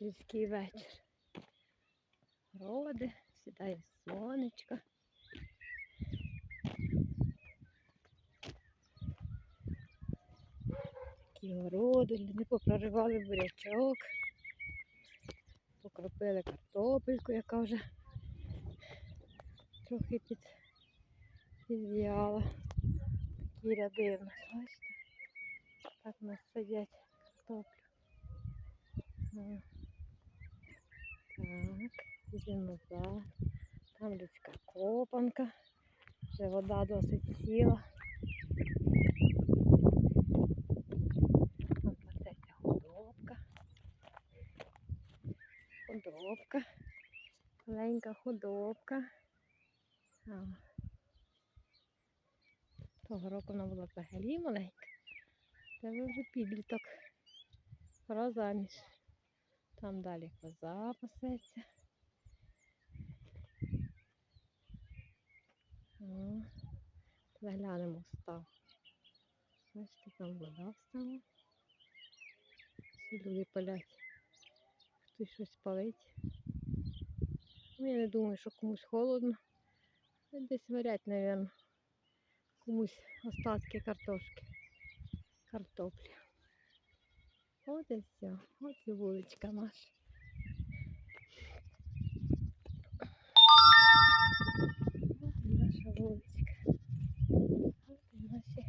сільський вечір. Роди, сідає сонечко. Такі городи, люди попроривали бурячок, покропили картопельку, яка вже трохи під, підв'яла. Такі ряди в нас, бачите? Так у нас садять картоплю. Так, йдемо назад. Там людська копанка. Вже вода досить сіла. Там пасеться худобка. Худобка. Маленька худобка. А. Того року вона була взагалі маленька. Це вже підліток. Пора заміж. Там далі коза пасеться. О, Заглянемо став. Бачите, там вода встала. Всі люди палять. Хтось щось палить. Ну, я не думаю, що комусь холодно. Десь варять, мабуть. Комусь остатки картошки. Картоплі. От і все. От і вуличка наша. От наша вуличка. От і наші.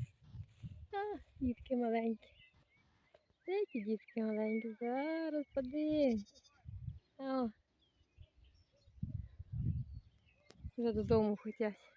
А, дітки маленькі. Де ті дітки маленькі? Зараз подивимось. О. Вже додому хотять.